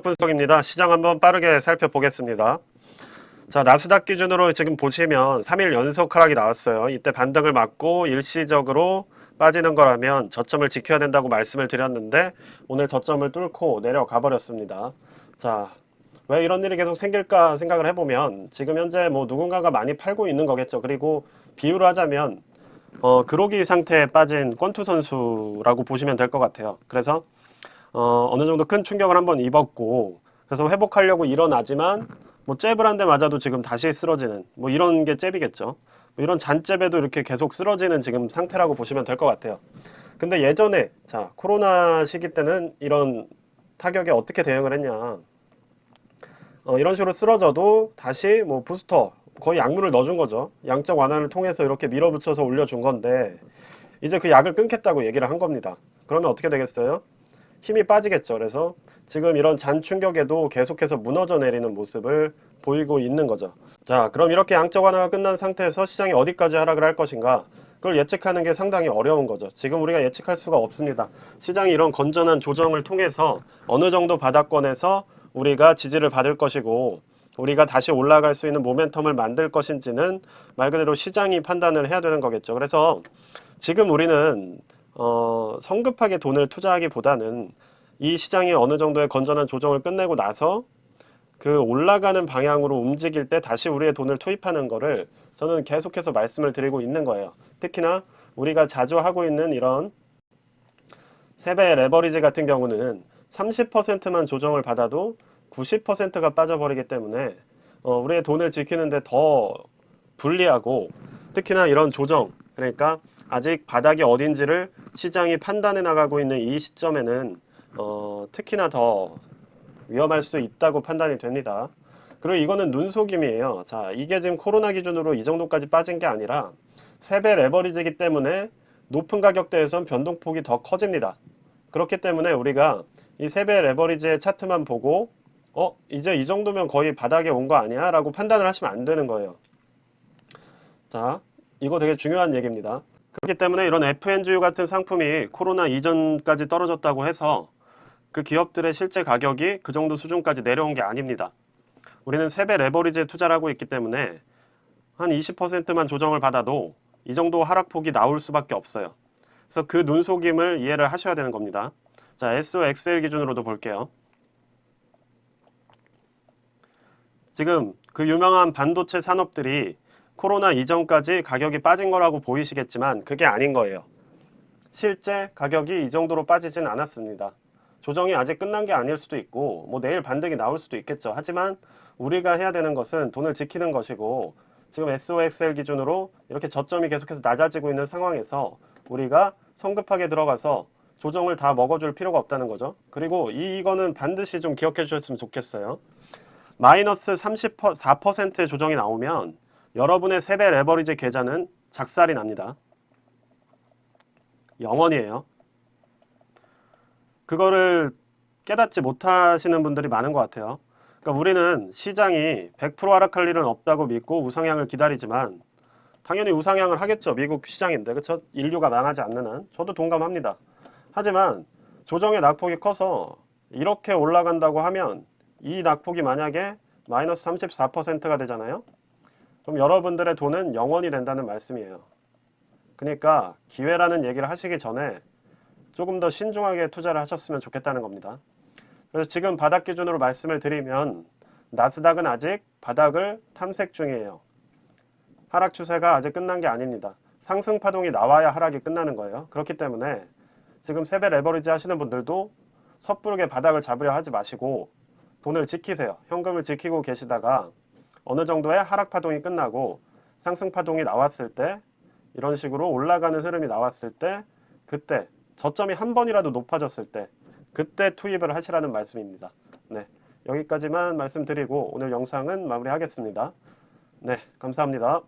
분석입니다. 시장 한번 빠르게 살펴보겠습니다. 자, 나스닥 기준으로 지금 보시면 3일 연속 하락이 나왔어요. 이때 반등을 맞고 일시적으로 빠지는 거라면 저점을 지켜야 된다고 말씀을 드렸는데 오늘 저점을 뚫고 내려가 버렸습니다. 자, 왜 이런 일이 계속 생길까 생각을 해보면 지금 현재 뭐 누군가가 많이 팔고 있는 거겠죠. 그리고 비유를 하자면 어, 그로기 상태에 빠진 권투 선수라고 보시면 될 것 같아요. 그래서 어, 어느 정도 큰 충격을 한번 입었고 그래서 회복하려고 일어나지만 뭐 잽을 한 대 맞아도 지금 다시 쓰러지는 뭐 이런 게 잽이겠죠. 뭐 이런 잔잽에도 이렇게 계속 쓰러지는 지금 상태라고 보시면 될 것 같아요. 근데 예전에 자 코로나 시기 때는 이런 타격에 어떻게 대응을 했냐 어, 이런 식으로 쓰러져도 다시 뭐 부스터 거의 약물을 넣어준 거죠. 양적 완화를 통해서 이렇게 밀어붙여서 올려준 건데 이제 그 약을 끊겠다고 얘기를 한 겁니다. 그러면 어떻게 되겠어요? 힘이 빠지겠죠. 그래서 지금 이런 잔 충격에도 계속해서 무너져 내리는 모습을 보이고 있는 거죠. 자, 그럼 이렇게 양적 완화가 끝난 상태에서 시장이 어디까지 하락을 할 것인가? 그걸 예측하는 게 상당히 어려운 거죠. 지금 우리가 예측할 수가 없습니다. 시장이 이런 건전한 조정을 통해서 어느 정도 바닥권에서 우리가 지지를 받을 것이고 우리가 다시 올라갈 수 있는 모멘텀을 만들 것인지는 말 그대로 시장이 판단을 해야 되는 거겠죠. 그래서 지금 우리는 어, 성급하게 돈을 투자하기보다는 이 시장이 어느 정도의 건전한 조정을 끝내고 나서 그 올라가는 방향으로 움직일 때 다시 우리의 돈을 투입하는 거를 저는 계속해서 말씀을 드리고 있는 거예요. 특히나 우리가 자주 하고 있는 이런 세배 레버리지 같은 경우는 30%만 조정을 받아도 90%가 빠져버리기 때문에 어, 우리의 돈을 지키는데 더 불리하고 특히나 이런 조정 그러니까 아직 바닥이 어딘지를 시장이 판단해 나가고 있는 이 시점에는 어, 특히나 더 위험할 수 있다고 판단이 됩니다. 그리고 이거는 눈속임이에요. 자, 이게 지금 코로나 기준으로 이 정도까지 빠진 게 아니라 세배 레버리지이기 때문에 높은 가격대에선 변동폭이 더 커집니다. 그렇기 때문에 우리가 이 세배 레버리지의 차트만 보고 어 이제 이 정도면 거의 바닥에 온 거 아니야? 라고 판단을 하시면 안 되는 거예요. 자, 이거 되게 중요한 얘기입니다. 그렇기 때문에 이런 FNGU 같은 상품이 코로나 이전까지 떨어졌다고 해서 그 기업들의 실제 가격이 그 정도 수준까지 내려온 게 아닙니다. 우리는 세배 레버리지에 투자를 하고 있기 때문에 한 20%만 조정을 받아도 이 정도 하락폭이 나올 수밖에 없어요. 그래서 그 눈속임을 이해를 하셔야 되는 겁니다. 자, SOXL 기준으로도 볼게요. 지금 그 유명한 반도체 산업들이 코로나 이전까지 가격이 빠진 거라고 보이시겠지만 그게 아닌 거예요. 실제 가격이 이 정도로 빠지진 않았습니다. 조정이 아직 끝난 게 아닐 수도 있고 뭐 내일 반등이 나올 수도 있겠죠. 하지만 우리가 해야 되는 것은 돈을 지키는 것이고 지금 SOXL 기준으로 이렇게 저점이 계속해서 낮아지고 있는 상황에서 우리가 성급하게 들어가서 조정을 다 먹어줄 필요가 없다는 거죠. 그리고 이, 이거는 반드시 좀 기억해 주셨으면 좋겠어요. 마이너스 34%의 조정이 나오면 여러분의 세배 레버리지 계좌는 작살이 납니다. 영원이에요. 그거를 깨닫지 못하시는 분들이 많은 것 같아요. 그러니까 우리는 시장이 100% 하락할 일은 없다고 믿고 우상향을 기다리지만 당연히 우상향을 하겠죠. 미국 시장인데 그렇죠? 인류가 망하지 않는 한 저도 동감합니다. 하지만 조정의 낙폭이 커서 이렇게 올라간다고 하면 이 낙폭이 만약에 마이너스 34%가 되잖아요. 그럼 여러분들의 돈은 영원이 된다는 말씀이에요. 그러니까 기회라는 얘기를 하시기 전에 조금 더 신중하게 투자를 하셨으면 좋겠다는 겁니다. 그래서 지금 바닥 기준으로 말씀을 드리면 나스닥은 아직 바닥을 탐색 중이에요. 하락 추세가 아직 끝난 게 아닙니다. 상승 파동이 나와야 하락이 끝나는 거예요. 그렇기 때문에 지금 세배 레버리지 하시는 분들도 섣부르게 바닥을 잡으려 하지 마시고 돈을 지키세요. 현금을 지키고 계시다가 어느 정도의 하락 파동이 끝나고 상승 파동이 나왔을 때 이런 식으로 올라가는 흐름이 나왔을 때 그때 저점이 한 번이라도 높아졌을 때 그때 투입을 하시라는 말씀입니다. 네, 여기까지만 말씀드리고 오늘 영상은 마무리하겠습니다. 네, 감사합니다.